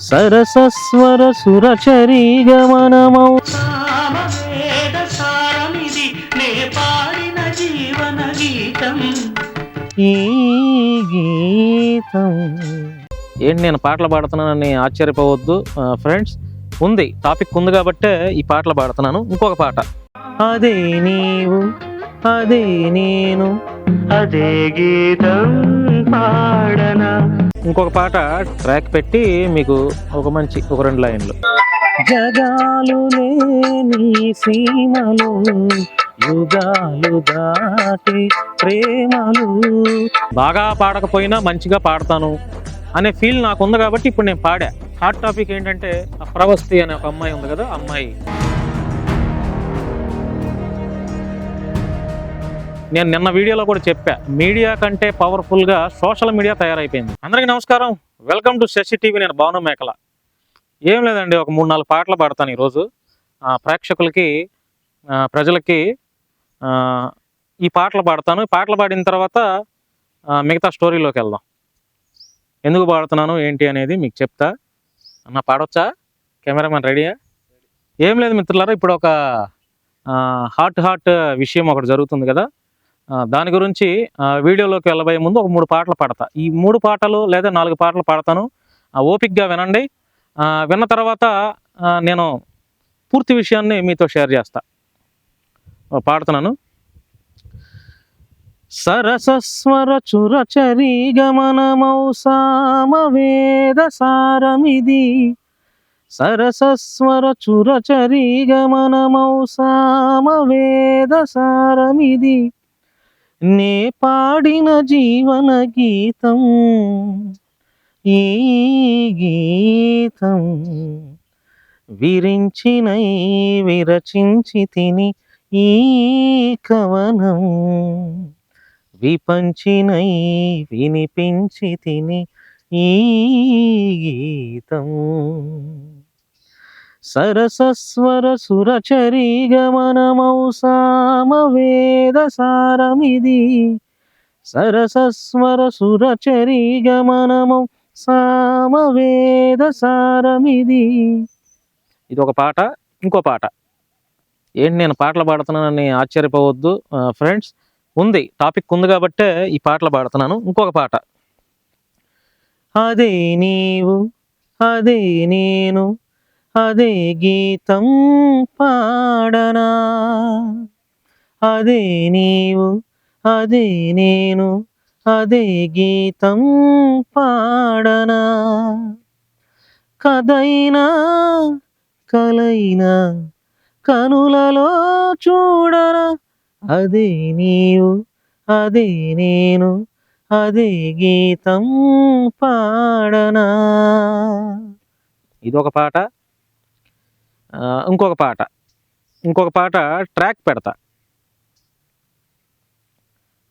సరసస్వర సురచరీ గమనమౌ సామవేద సారమిది నే పాడిన జీవన గీతం. ఈ గీతం. ఏంటి నేను పాటలు పాడుతున్నానని ఆశ్చర్యపోవద్దు ఫ్రెండ్స్. ఉంది టాపిక్ ఉంది కాబట్టే ఈ పాటలు పాడుతున్నాను. ఇంకొక పాట. అదే నీవు అదే నేను అదే గీతం పాడనా? ఇంకొక పాట ట్రాక్ పెట్టి మీకు ఒక మంచి ఒక రెండు లైన్లు. జగాలు లేని సీమలు యుగాలు దాటి ప్రేమలు. బాగా పాడకపోయినా మంచిగా పాడతాను అనే ఫీల్ నాకు ఉంది కాబట్టి ఇప్పుడు నేను పాడా. హాట్ టాపిక్ ఏంటంటే ఆ ప్రవస్తి అనే ఒక అమ్మాయి ఉంది కదా అమ్మాయి. నేను నిన్న వీడియోలో కూడా చెప్పా. మీడియా కంటే పవర్ఫుల్గా సోషల్ మీడియా తయారైపోయింది. అందరికీ నమస్కారం. Welcome to Sasi TV. నేను భావన మేకల. ఏం లేదండి ఒక మూడు నాలుగు పాటలు పాడతాను ఈరోజు. ప్రేక్షకులకి ప్రజలకి ఈ పాటలు పాడతాను. ఈ పాటలు పాడిన తర్వాత మిగతా స్టోరీలోకి వెళ్దాం. ఎందుకు పాడుతున్నాను ఏంటి అనేది మీకు చెప్తా. అన్న పాడొచ్చా? కెమెరామెన్ రెడీయా? ఏం లేదు మిత్రులారా ఇప్పుడు ఒక హాట్ హాట్ విషయం ఒకటి జరుగుతుంది కదా. దాని గురించి వీడియోలోకి వెళ్ళబోయే ముందు ఒక మూడు పాటలు పాడతా. ఈ మూడు పాటలు లేదా నాలుగు పాటలు పాడతాను. ఆ, ఓపిక్గా వినండి. విన్న తర్వాత నేను పూర్తి విషయాన్ని మీతో షేర్ చేస్తా. పాడుతున్నాను. సరసస్వర చురచరీ గమనమౌ సామవేద సారమిది. సరసస్వర చురచరీ గమనమౌ సామవేద సారమిది. నే పాడిన జీవన గీతం ఈ గీతం విరించినై విరచించి తిని ఈ కవనం విపంచినై వినిపించి తిని ఈ గీతం. సరసస్వర సురచరీ గమనమౌ సామవేద సారమిది సరసస్వర సురచరీ గమనమౌ సామవేద సారమిది ఇది ఒక పాట ఇంకో పాట. ఏంటి నేను పాటలు పాడుతున్నానని ఆశ్చర్యపోవద్దు ఫ్రెండ్స్. ఉంది టాపిక్ ఉంది కాబట్టే ఈ పాటలు పాడుతున్నాను. ఇంకొక పాట. అదే నీవు అదే నేను అదే గీతం పాడనా? అదే నీవు అదే నేను అదే గీతం పాడనా? కదైనా కలైనా కనులలో చూడరా అదే నీవు అదే నేను అదే గీతం పాడనా? ఇది ఒక పాట. ఇంకొక పాట. ఇంకొక పాట ట్రాక్ పెడతా.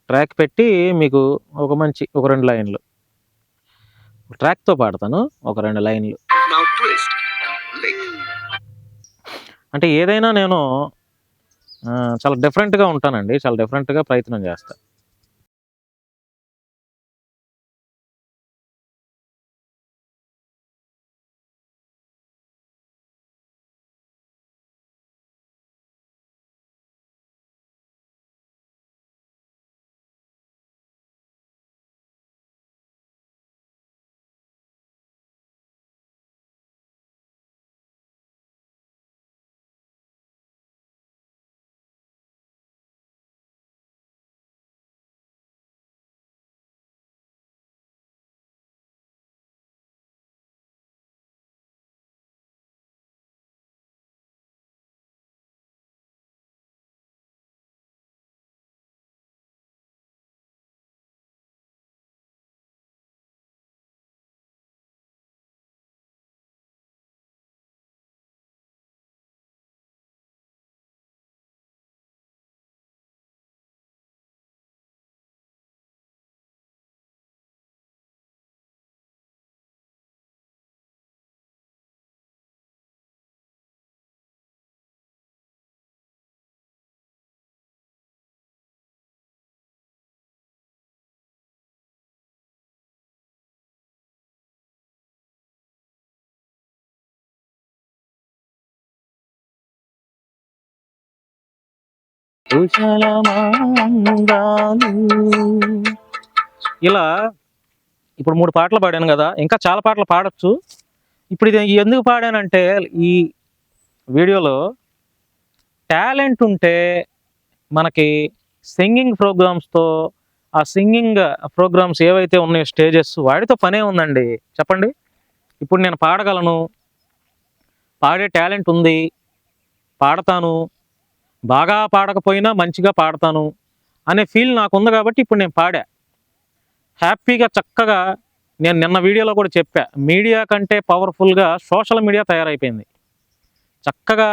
ట్రాక్ పెట్టి మీకు ఒక మంచి ఒక రెండు లైన్లు. ట్రాక్తో పాడతాను ఒక రెండు లైన్లు. అంటే ఏదైనా నేను చాలా డిఫరెంట్గా ఉంటానండి చాలా డిఫరెంట్గా ప్రయత్నం చేస్తా. ఇలా ఇప్పుడు మూడు పాటలు పాడాను కదా ఇంకా చాలా పాటలు పాడచ్చు. ఇప్పుడు ఇది ఎందుకు పాడానంటే ఈ వీడియోలో టాలెంట్ ఉంటే మనకి సింగింగ్ ప్రోగ్రామ్స్తో ఆ సింగింగ్ ప్రోగ్రామ్స్ ఏవైతే ఉన్నాయో స్టేజెస్ వాటితో పనే ఉందండి. చెప్పండి. ఇప్పుడు నేను పాడగలను. పాడే టాలెంట్ ఉంది. పాడతాను. బాగా పాడకపోయినా మంచిగా పాడతాను అనే ఫీల్ నాకు ఉంది కాబట్టి ఇప్పుడు నేను పాడా. హ్యాపీగా చక్కగా నేను నిన్న వీడియోలో కూడా చెప్పా. మీడియా కంటే పవర్ఫుల్గా సోషల్ మీడియా తయారైపోయింది. చక్కగా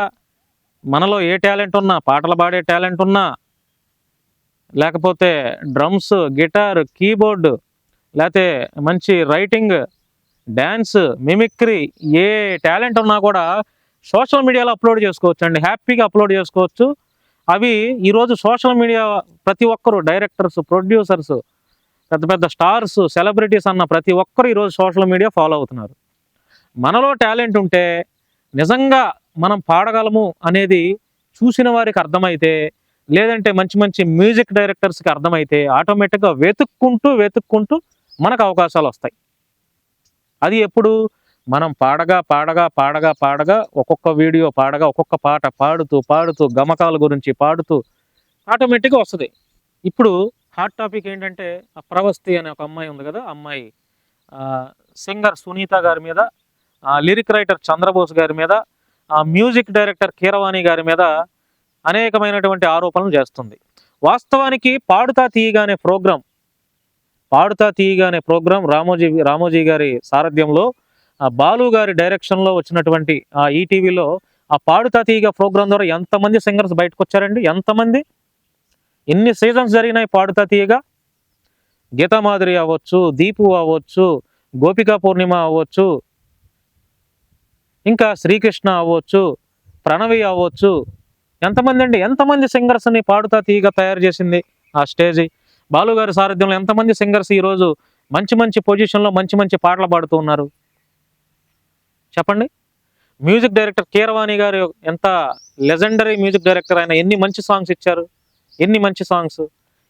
మనలో ఏ టాలెంట్ ఉన్నా పాటలు పాడే టాలెంట్ ఉన్నా లేకపోతే డ్రమ్స్ గిటార్ కీబోర్డ్ లేకపోతే మంచి రైటింగ్ డ్యాన్స్ మిమిక్రీ ఏ టాలెంట్ ఉన్నా కూడా సోషల్ మీడియాలో అప్లోడ్ చేసుకోవచ్చు అండి. హ్యాపీగా అప్లోడ్ చేసుకోవచ్చు. అవి ఈరోజు సోషల్ మీడియా ప్రతి ఒక్కరు డైరెక్టర్స్ ప్రొడ్యూసర్స్ పెద్ద పెద్ద స్టార్స్ సెలబ్రిటీస్ అన్న ప్రతి ఒక్కరు ఈరోజు సోషల్ మీడియా ఫాలో అవుతున్నారు. మనలో టాలెంట్ ఉంటే నిజంగా మనం పాడగలము అనేది చూసిన వారికి అర్థమైతే లేదంటే మంచి మంచి మ్యూజిక్ డైరెక్టర్స్కి అర్థమైతే ఆటోమేటిక్గా వెతుక్కుంటూ వెతుక్కుంటూ మనకు అవకాశాలు వస్తాయి. అది ఎప్పుడు? మనం పాడగా పాడగా పాడగా పాడగా ఒక్కొక్క వీడియో పాడగా ఒక్కొక్క పాట పాడుతూ పాడుతూ గమకాల గురించి పాడుతూ ఆటోమేటిక్గా వస్తుంది. ఇప్పుడు హాట్ టాపిక్ ఏంటంటే ఆ ప్రవస్తి అనే ఒక అమ్మాయి ఉంది కదా అమ్మాయి సింగర్ సునీత గారి మీద లిరిక్ రైటర్ చంద్రబోస్ గారి మీద ఆ మ్యూజిక్ డైరెక్టర్ కీరవాణి గారి మీద అనేకమైనటువంటి ఆరోపణలు చేస్తుంది. వాస్తవానికి పాడుతా తీయగా అనే ప్రోగ్రాం పాడుతా తీయగా అనే ప్రోగ్రాం రామోజీ రామోజీ గారి సారథ్యంలో బాలు గారి డైరెక్షన్లో వచ్చినటువంటి ఆ ఈటీవీలో ఆ పాడుతా తీగ ప్రోగ్రాం ద్వారా ఎంతమంది సింగర్స్ బయటకు వచ్చారండి ఎంతమంది? ఎన్ని సీజన్స్ జరిగినాయి పాడుతా తీయగా గీతామాధురి అవ్వచ్చు దీపు అవ్వచ్చు గోపికా పూర్ణిమ అవ్వచ్చు ఇంకా శ్రీకృష్ణ అవ్వచ్చు ప్రణవి అవ్వచ్చు ఎంతమంది అండి? ఎంతమంది సింగర్స్ని పాడుతా తీయగా తయారు చేసింది ఆ స్టేజీ? బాలుగారి సారథ్యంలో ఎంతమంది సింగర్స్ ఈరోజు మంచి మంచి పొజిషన్లో మంచి మంచి పాటలు పాడుతూ ఉన్నారు? చెప్పండి. మ్యూజిక్ డైరెక్టర్ కీరవాణి గారు ఎంత లెజెండరీ మ్యూజిక్ డైరెక్టర్ ఆయన ఎన్ని మంచి సాంగ్స్ ఇచ్చారు ఎన్ని మంచి సాంగ్స్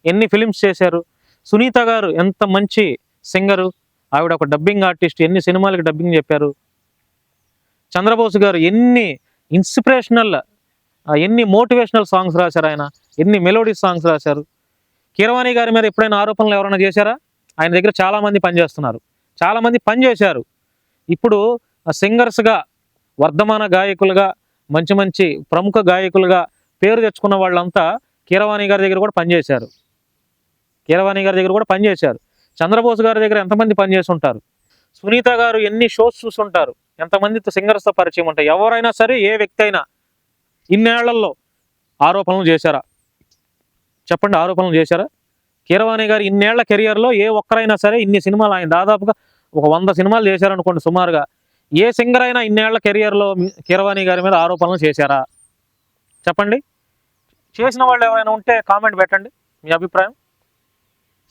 ఎన్ని ఫిలిమ్స్ చేశారు సునీత గారు ఎంత మంచి సింగరు ఆవిడ ఒక డబ్బింగ్ ఆర్టిస్ట్ ఎన్ని సినిమాలకు డబ్బింగ్ చెప్పారు చంద్రబోస్ గారు ఎన్ని ఇన్స్పిరేషనల్ ఎన్ని మోటివేషనల్ సాంగ్స్ రాశారు ఆయన ఎన్ని మెలోడీ సాంగ్స్ రాశారు. కీరవాణి గారి మీద ఎప్పుడైనా ఆరోపణలు ఎవరైనా చేశారా? ఆయన దగ్గర చాలామంది పనిచేస్తున్నారు చాలామంది పనిచేశారు. ఇప్పుడు సింగర్స్గా వర్ధమాన గాయకులుగా మంచి మంచి ప్రముఖ గాయకులుగా పేరు తెచ్చుకున్న వాళ్ళంతా కీరవాణి గారి దగ్గర కూడా పనిచేశారు. కీరవాణి గారి దగ్గర కూడా పనిచేశారు. చంద్రబోస్ గారి దగ్గర ఎంతమంది పనిచేసి ఉంటారు సునీత గారు ఎన్ని షోస్ చూసుంటారు? ఎంతమందితో సింగర్స్తో పరిచయం ఉంటాయి ఎవరైనా సరే ఏ వ్యక్తి అయినా ఇన్నేళ్ళలో ఆరోపణలు చేశారా? చెప్పండి ఆరోపణలు చేశారా? కీరవాణి గారు ఇన్నేళ్ళ కెరియర్లో ఏ ఒక్కరైనా సరే ఇన్ని సినిమాలు ఆయన దాదాపుగా ఒక వంద సినిమాలు చేశారనుకోండి సుమారుగా. ఏ సింగర్ అయినా ఇన్నేళ్ళ కెరియర్లో కీరవాణి గారి మీద ఆరోపణలు చేశారా? చెప్పండి. చేసిన వాళ్ళు ఎవరైనా ఉంటే కామెంట్ పెట్టండి మీ అభిప్రాయం.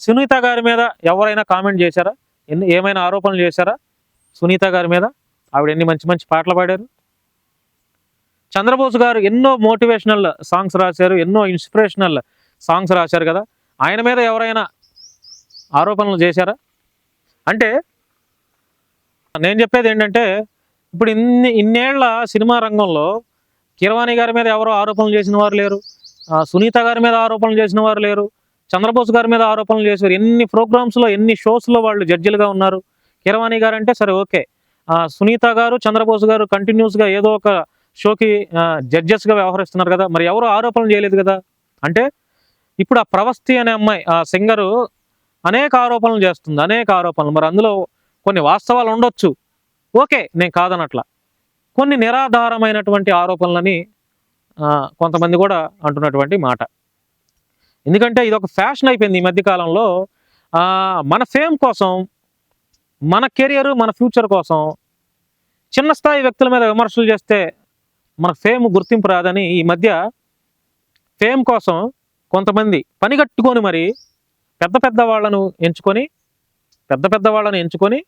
సునీత గారి మీద ఎవరైనా కామెంట్ చేశారా? ఎన్ని ఏమైనా ఆరోపణలు చేశారా? సునీత గారి మీద ఆవిడ ఎన్ని మంచి మంచి పాటలు పాడారు? చంద్రబోస్ గారు ఎన్నో మోటివేషనల్ సాంగ్స్ రాశారు ఎన్నో ఇన్స్పిరేషనల్ సాంగ్స్ రాశారు కదా. ఆయన మీద ఎవరైనా ఆరోపణలు చేశారా? అంటే నేను చెప్పేది ఏంటంటే ఇప్పుడు ఇన్ని ఇన్నేళ్ళ సినిమా రంగంలో కిరవాణి గారి మీద ఎవరో ఆరోపణలు చేసిన వారు లేరు. సునీత గారి మీద ఆరోపణలు చేసిన వారు లేరు. చంద్రబోస్ గారి మీద ఆరోపణలు చేశారు ఎన్ని ప్రోగ్రామ్స్లో ఎన్ని షోస్లో వాళ్ళు జడ్జిలుగా ఉన్నారు. కిరవాణి గారు అంటే సరే ఓకే. ఆ, సునీత గారు చంద్రబోస్ గారు కంటిన్యూస్గా ఏదో ఒక షోకి జడ్జెస్గా వ్యవహరిస్తున్నారు కదా. మరి ఎవరు ఆరోపణలు చేయలేదు కదా? అంటే ఇప్పుడు ఆ ప్రవస్తి అనే అమ్మాయి ఆ సింగరు అనేక ఆరోపణలు చేస్తుంది అనేక ఆరోపణలు. మరి అందులో కొన్ని వాస్తవాలు ఉండొచ్చు. ఓకే నేను కాదనట్లా. కొన్ని నిరాధారమైనటువంటి ఆరోపణలని కొంతమంది కూడా అంటున్నటువంటి మాట. ఎందుకంటే ఇది ఒక ఫ్యాషన్ అయిపోయింది ఈ మధ్యకాలంలో మన ఫేమ్ కోసం మన కెరియర్ మన ఫ్యూచర్ కోసం చిన్న స్థాయి వ్యక్తుల మీద విమర్శలు చేస్తే మన ఫేమ్ గుర్తింపు రాదని ఈ మధ్య ఫేమ్ కోసం కొంతమంది పనిగట్టుకొని మరి పెద్ద పెద్ద వాళ్ళను ఎంచుకొని పెద్ద పెద్ద వాళ్ళను ఎంచుకొని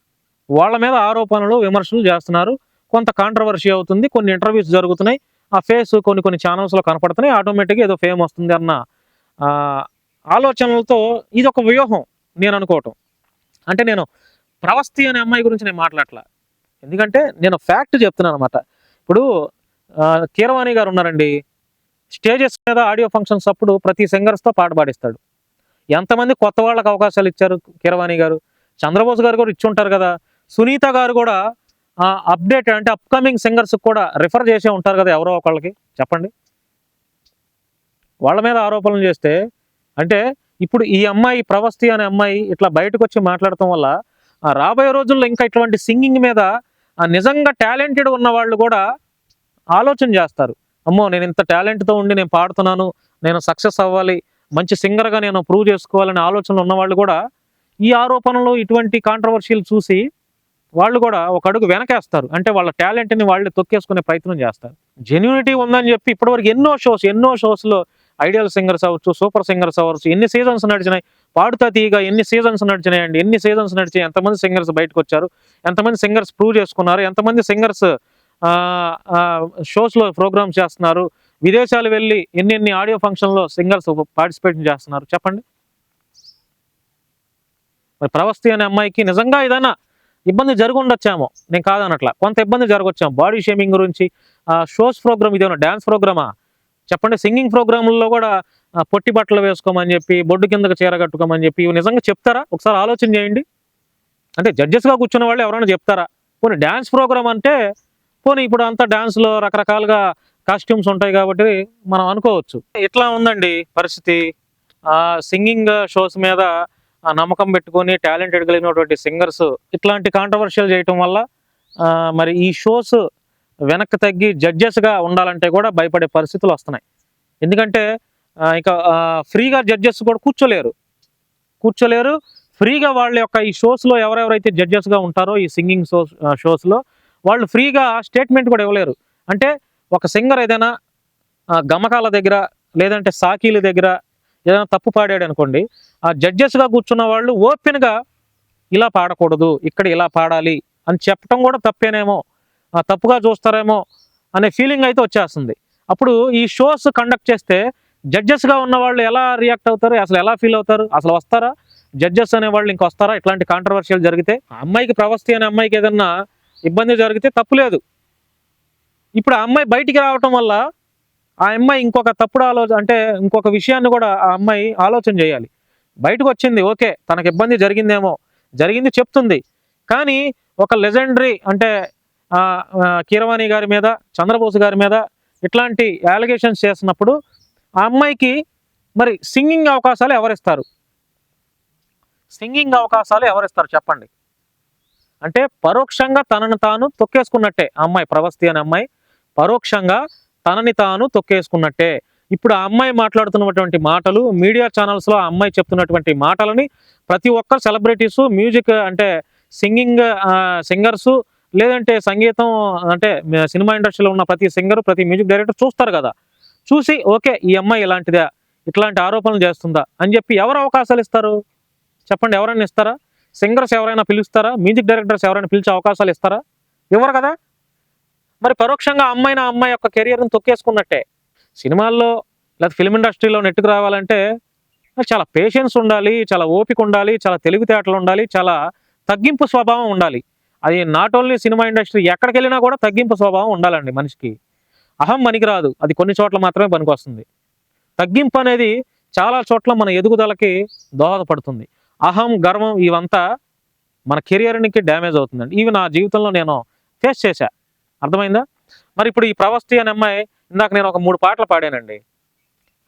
వాళ్ళ మీద ఆరోపణలు విమర్శలు చేస్తున్నారు. కొంత కాంట్రవర్సీ అవుతుంది. కొన్ని ఇంటర్వ్యూస్ జరుగుతున్నాయి. ఆ ఫేస్ కొన్ని కొన్ని ఛానల్స్లో కనపడుతున్నాయి. ఆటోమేటిక్గా ఏదో ఫేమ్ వస్తుంది అన్న ఆలోచనలతో ఇది ఒక వ్యూహం నేను అనుకోవటం. అంటే నేను ప్రవస్తి అనే అమ్మాయి గురించి నేను మాట్లాడట్లా. ఎందుకంటే నేను ఫ్యాక్ట్ చెప్తున్నాను అనమాట ఇప్పుడు కీరవాణి గారు ఉన్నారండి. స్టేజెస్ మీద ఆడియో ఫంక్షన్స్ అప్పుడు ప్రతి సింగర్స్తో పాట పాడిస్తాడు. ఎంతమంది కొత్త వాళ్ళకి అవకాశాలు ఇచ్చారు కీరవాణి గారు? చంద్రబోస్ గారు కూడా ఇచ్చి ఉంటారు కదా. సునీత గారు కూడా అప్డేట్ అంటే అప్కమింగ్ సింగర్స్ కూడా రిఫర్ చేసే ఉంటారు కదా ఎవరో ఒకళ్ళకి. చెప్పండి. వాళ్ళ మీద ఆరోపణలు చేస్తే అంటే ఇప్పుడు ఈ అమ్మాయి ప్రవస్తి అనే అమ్మాయి ఇట్లా బయటకు వచ్చి మాట్లాడటం వల్ల ఆ రాబోయే రోజుల్లో ఇంకా ఇటువంటి సింగింగ్ మీద ఆ నిజంగా టాలెంటెడ్ ఉన్న వాళ్ళు కూడా ఆలోచన చేస్తారు. అమ్మో నేను ఇంత టాలెంట్తో ఉండి నేను పాడుతున్నాను నేను సక్సెస్ అవ్వాలి మంచి సింగర్గా నేను ప్రూవ్ చేసుకోవాలనే ఆలోచనలు ఉన్న వాళ్ళు కూడా ఈ ఆరోపణలు ఇటువంటి కాంట్రవర్షియల్ చూసి వాళ్ళు కూడా ఒక అడుగు వెనకేస్తారు. అంటే వాళ్ళ టాలెంట్ని వాళ్ళు తొక్కేసుకునే ప్రయత్నం చేస్తారు. జెన్యూనిటీ ఉందని చెప్పి ఇప్పటివరకు ఎన్నో షోస్ ఎన్నో షోస్లో ఐడియల్ సింగర్స్ అవ్వచ్చు సూపర్ సింగర్స్ అవ్వచ్చు ఎన్ని సీజన్స్ నడిచినాయి? పాడుతా తీయగా ఎన్ని సీజన్స్ నడిచినాయండి? ఎన్ని సీజన్స్ నడిచాయి ఎంతమంది సింగర్స్ బయటకు వచ్చారు ఎంతమంది సింగర్స్ ప్రూవ్ చేసుకున్నారు? ఎంతమంది సింగర్స్ షోస్లో ప్రోగ్రామ్స్ చేస్తున్నారు? విదేశాలు వెళ్ళి ఎన్ని ఎన్ని ఆడియో ఫంక్షన్లో సింగర్స్ పార్టిసిపేట్ చేస్తున్నారు? చెప్పండి. మరి ప్రవస్తి అనే అమ్మాయికి నిజంగా ఏదైనా ఇబ్బంది జరిగి నేను కాదనట్లా. కొంత ఇబ్బంది జరగొచ్చాము. బాడీ షేమింగ్ గురించి షోస్ ప్రోగ్రామ్ ఇదేమన్నా డ్యాన్స్ ప్రోగ్రామా? చెప్పండి సింగింగ్ ప్రోగ్రాంలలో కూడా పొట్టి బట్టలు వేసుకోమని చెప్పి బొడ్డు కిందకు చీర కట్టుకోమని చెప్పి ఇవి నిజంగా చెప్తారా? ఒకసారి ఆలోచన చేయండి. అంటే జడ్జెస్గా కూర్చున్న వాళ్ళు ఎవరైనా చెప్తారా? పోనీ డ్యాన్స్ ప్రోగ్రామ్ అంటే పోనీ ఇప్పుడు అంతా డ్యాన్స్లో రకరకాలుగా కాస్ట్యూమ్స్ ఉంటాయి కాబట్టి మనం అనుకోవచ్చు. ఇట్లా ఉందండి పరిస్థితి. సింగింగ్ షోస్ మీద నమ్మకం పెట్టుకొని టాలెంటెడ్ కలిగినటువంటి సింగర్స్ ఇట్లాంటి కాంట్రవర్షియల్ చేయటం వల్ల మరి ఈ షోస్ వెనక్కి తగ్గి జడ్జెస్గా ఉండాలంటే కూడా భయపడే పరిస్థితులు వస్తున్నాయి. ఎందుకంటే ఇక ఫ్రీగా జడ్జెస్ కూడా కూర్చోలేరు. కూర్చోలేరు. ఫ్రీగా వాళ్ళ యొక్క ఈ షోస్లో ఎవరెవరైతే జడ్జెస్గా ఉంటారో ఈ సింగింగ్ షోస్ షోస్లో వాళ్ళు ఫ్రీగా స్టేట్మెంట్ కూడా ఇవ్వలేరు. అంటే ఒక సింగర్ ఏదైనా గమకాల దగ్గర లేదంటే సాకీల దగ్గర ఏదైనా తప్పు పాడాడు అనుకోండి ఆ జడ్జెస్గా కూర్చున్న వాళ్ళు ఓపెన్గా ఇలా పాడకూడదు ఇక్కడ ఇలా పాడాలి అని చెప్పడం కూడా తప్పేనేమో ఆ, తప్పుగా చూస్తారేమో అనే ఫీలింగ్ అయితే వచ్చేస్తుంది. అప్పుడు ఈ షోస్ కండక్ట్ చేస్తే జడ్జెస్గా ఉన్న వాళ్ళు ఎలా రియాక్ట్ అవుతారు అసలు ఎలా ఫీల్ అవుతారు అసలు వస్తారా? జడ్జెస్ అనే వాళ్ళు ఇంక వస్తారా? ఇట్లాంటి కాంట్రవర్షియల్ జరిగితే అమ్మాయికి ప్రవస్తి అనే అమ్మాయికి ఏదన్నా ఇబ్బంది జరిగితే తప్పులేదు ఇప్పుడు ఆ అమ్మాయి బయటికి రావటం వల్ల ఆ అమ్మాయి ఇంకొక తప్పుడు ఆలోచన అంటే ఇంకొక విషయాన్ని కూడా ఆ అమ్మాయి ఆలోచన చేయాలి. బయటకు వచ్చింది ఓకే తనకు ఇబ్బంది జరిగిందేమో జరిగింది చెప్తుంది. కానీ ఒక లెజెండరీ అంటే కీరవాణి గారి మీద చంద్రబోస్ గారి మీద ఇట్లాంటి యాలిగేషన్స్ చేసినప్పుడు ఆ అమ్మాయికి మరి సింగింగ్ అవకాశాలు ఎవరిస్తారు? సింగింగ్ అవకాశాలు ఎవరిస్తారు చెప్పండి? అంటే పరోక్షంగా తనను తాను తొక్కేసుకున్నట్టే ఆ అమ్మాయి ప్రవస్తి అనే అమ్మాయి. పరోక్షంగా తనని తాను తొక్కేసుకున్నట్టే. ఇప్పుడు ఆ అమ్మాయి మాట్లాడుతున్నటువంటి మాటలు మీడియా ఛానల్స్లో ఆ అమ్మాయి చెప్తున్నటువంటి మాటలని ప్రతి ఒక్కరు సెలబ్రిటీస్ మ్యూజిక్ అంటే సింగింగ్ సింగర్స్ లేదంటే సంగీతం అంటే సినిమా ఇండస్ట్రీలో ఉన్న ప్రతి సింగర్ ప్రతి మ్యూజిక్ డైరెక్టర్ చూస్తారు కదా. చూసి ఓకే ఈ అమ్మాయి ఇలాంటిదా ఇట్లాంటి ఆరోపణలు చేస్తుందా అని చెప్పి ఎవరు అవకాశాలు ఇస్తారు? చెప్పండి ఎవరైనా ఇస్తారా? సింగర్స్ ఎవరైనా పిలుస్తారా? మ్యూజిక్ డైరెక్టర్స్ ఎవరైనా పిలిచే అవకాశాలు ఇస్తారా? ఇవ్వరు కదా? మరి పరోక్షంగా అమ్మాయిన అమ్మాయి యొక్క కెరియర్ని తొక్కేసుకున్నట్టే సినిమాల్లో లేదా ఫిల్మ్ ఇండస్ట్రీలో నెట్టుకు రావాలంటే చాలా పేషెన్స్ ఉండాలి చాలా ఓపిక ఉండాలి చాలా తెలివితేటలు ఉండాలి చాలా తగ్గింపు స్వభావం ఉండాలి. అది నాట్ ఓన్లీ సినిమా ఇండస్ట్రీ ఎక్కడికి వెళ్ళినా కూడా తగ్గింపు స్వభావం ఉండాలండి మనిషికి. అహం పనికిరాదు అది కొన్ని చోట్ల మాత్రమే పనికొస్తుంది తగ్గింపు అనేది చాలా చోట్ల మన ఎదుగుదలకి దోహదపడుతుంది. అహం గర్వం ఇవంతా మన కెరియర్నికి డ్యామేజ్ అవుతుందండి. ఇవి నా జీవితంలో నేను ఫేస్ చేశా. అర్థమైందా? మరి ఇప్పుడు ఈ ప్రవస్తి అనే అమ్మాయి ఇందాక నేను ఒక మూడు పాటలు పాడానండి.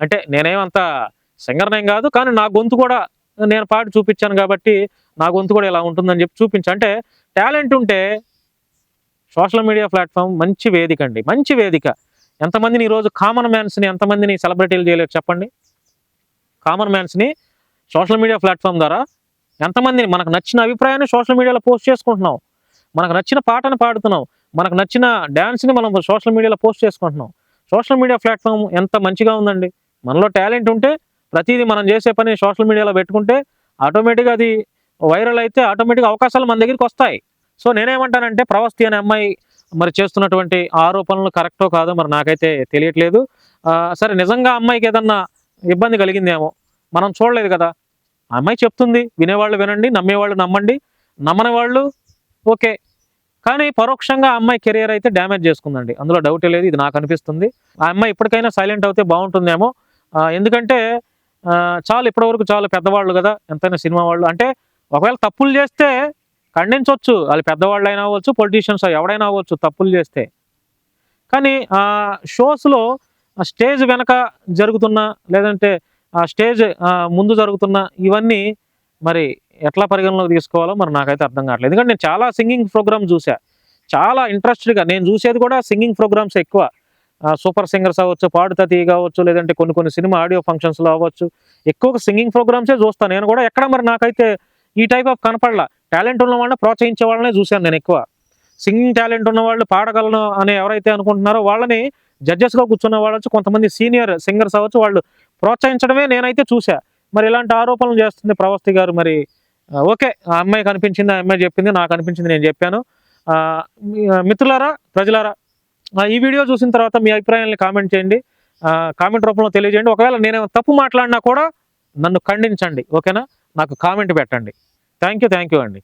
అంటే నేనేమంత సింగర్నేం కాదు కానీ నా గొంతు కూడా నేను పాడి చూపించాను కాబట్టి నా గొంతు కూడా ఇలా ఉంటుందని చెప్పి చూపించా. అంటే టాలెంట్ ఉంటే సోషల్ మీడియా ప్లాట్ఫామ్ మంచి వేదిక అండి. మంచి వేదిక. ఎంతమందిని ఈరోజు కామన్ మ్యాన్స్ని ఎంతమందిని సెలబ్రిటీలు చేయలేరు చెప్పండి? కామన్ మ్యాన్స్ని సోషల్ మీడియా ప్లాట్ఫామ్ ద్వారా ఎంతమందిని మనకు నచ్చిన అభిప్రాయాన్ని సోషల్ మీడియాలో పోస్ట్ చేసుకుంటున్నాం. మనకు నచ్చిన పాటను పాడుతున్నాం. మనకు నచ్చిన డ్యాన్స్ని మనం సోషల్ మీడియాలో పోస్ట్ చేసుకుంటున్నాం. సోషల్ మీడియా ప్లాట్ఫామ్ ఎంత మంచిగా ఉందండి? మనలో టాలెంట్ ఉంటే ప్రతిదీ మనం చేసే పని సోషల్ మీడియాలో పెట్టుకుంటే ఆటోమేటిక్గా అది వైరల్ అయితే ఆటోమేటిక్గా అవకాశాలు మన దగ్గరికి వస్తాయి. సో నేనేమంటానంటే ప్రవస్తి అనే అమ్మాయి మరి చేస్తున్నటువంటి ఆరోపణలు కరెక్టో కాదో మరి నాకైతే తెలియట్లేదు. సరే నిజంగా అమ్మాయికి ఏదన్నా ఇబ్బంది కలిగిందేమో మనం చూడలేదు కదా. ఆ అమ్మాయి చెప్తుంది వినేవాళ్ళు వినండి నమ్మేవాళ్ళు నమ్మండి. నమ్మని వాళ్ళు ఓకే కానీ పరోక్షంగా అమ్మాయి కెరియర్ అయితే డ్యామేజ్ చేసుకుందండి. అందులో డౌటే లేదు ఇది నాకు అనిపిస్తుంది. ఆ అమ్మాయి ఇప్పటికైనా సైలెంట్ అవుతే బాగుంటుందేమో. ఎందుకంటే ఆ, చాలు ఇప్పటివరకు చాలు పెద్దవాళ్ళు కదా ఎంతైనా సినిమా వాళ్ళు. అంటే ఒకవేళ తప్పులు చేస్తే ఖండించవచ్చు. వాళ్ళు పెద్దవాళ్ళు అయినా అవ్వచ్చు పొలిటీషియన్స్ ఎవడైనా అవ్వచ్చు తప్పులు చేస్తే. కానీ ఆ షోస్లో ఆ స్టేజ్ వెనక జరుగుతున్న లేదంటే ఆ స్టేజ్ ముందు జరుగుతున్న ఇవన్నీ మరి ఎట్లా పరిగణలోకి తీసుకోవాలో మరి నాకైతే అర్థం కావట్లేదు. ఎందుకంటే నేను చాలా సింగింగ్ ప్రోగ్రామ్ చూసా చాలా ఇంట్రెస్ట్గా నేను చూసేది కూడా సింగింగ్ ప్రోగ్రామ్స్ ఎక్కువ. సూపర్ సింగర్స్ అవ్వచ్చు పాడుతా తీయ కావచ్చు లేదంటే కొన్ని కొన్ని సినిమా ఆడియో ఫంక్షన్స్లో అవ్వచ్చు. ఎక్కువగా సింగింగ్ ప్రోగ్రామ్సే చూస్తాను నేను కూడా ఎక్కడ మరి నాకైతే ఈ టైప్ ఆఫ్ కనపడలా. టాలెంట్ ఉన్న వాళ్ళని ప్రోత్సహించే వాళ్ళనే చూశాను నేను ఎక్కువ. సింగింగ్ టాలెంట్ ఉన్న వాళ్ళు పాడగలను అని ఎవరైతే అనుకుంటున్నారో వాళ్ళని జడ్జెస్గా కూర్చున్న వాళ్ళు కొంతమంది సీనియర్ సింగర్స్ అవ్వచ్చు వాళ్ళు ప్రోత్సహించడమే నేనైతే చూసా మరి ఇలాంటి ఆరోపణలు చేస్తుంది ప్రవస్తి గారు మరి ఓకే ఆ అమ్మాయి కనిపించింది ఆ అమ్మాయి చెప్పింది నాకు అనిపించింది నేను చెప్పాను. మిత్రులారా ప్రజలారా ఈ వీడియో చూసిన తర్వాత మీ అభిప్రాయాన్ని కామెంట్ చేయండి. కామెంట్ రూపంలో తెలియజేయండి. ఒకవేళ నేను తప్పు మాట్లాడినా కూడా నన్ను ఖండించండి ఓకేనా? నాకు కామెంట్ పెట్టండి. థ్యాంక్ యూ థ్యాంక్ యూ అండి.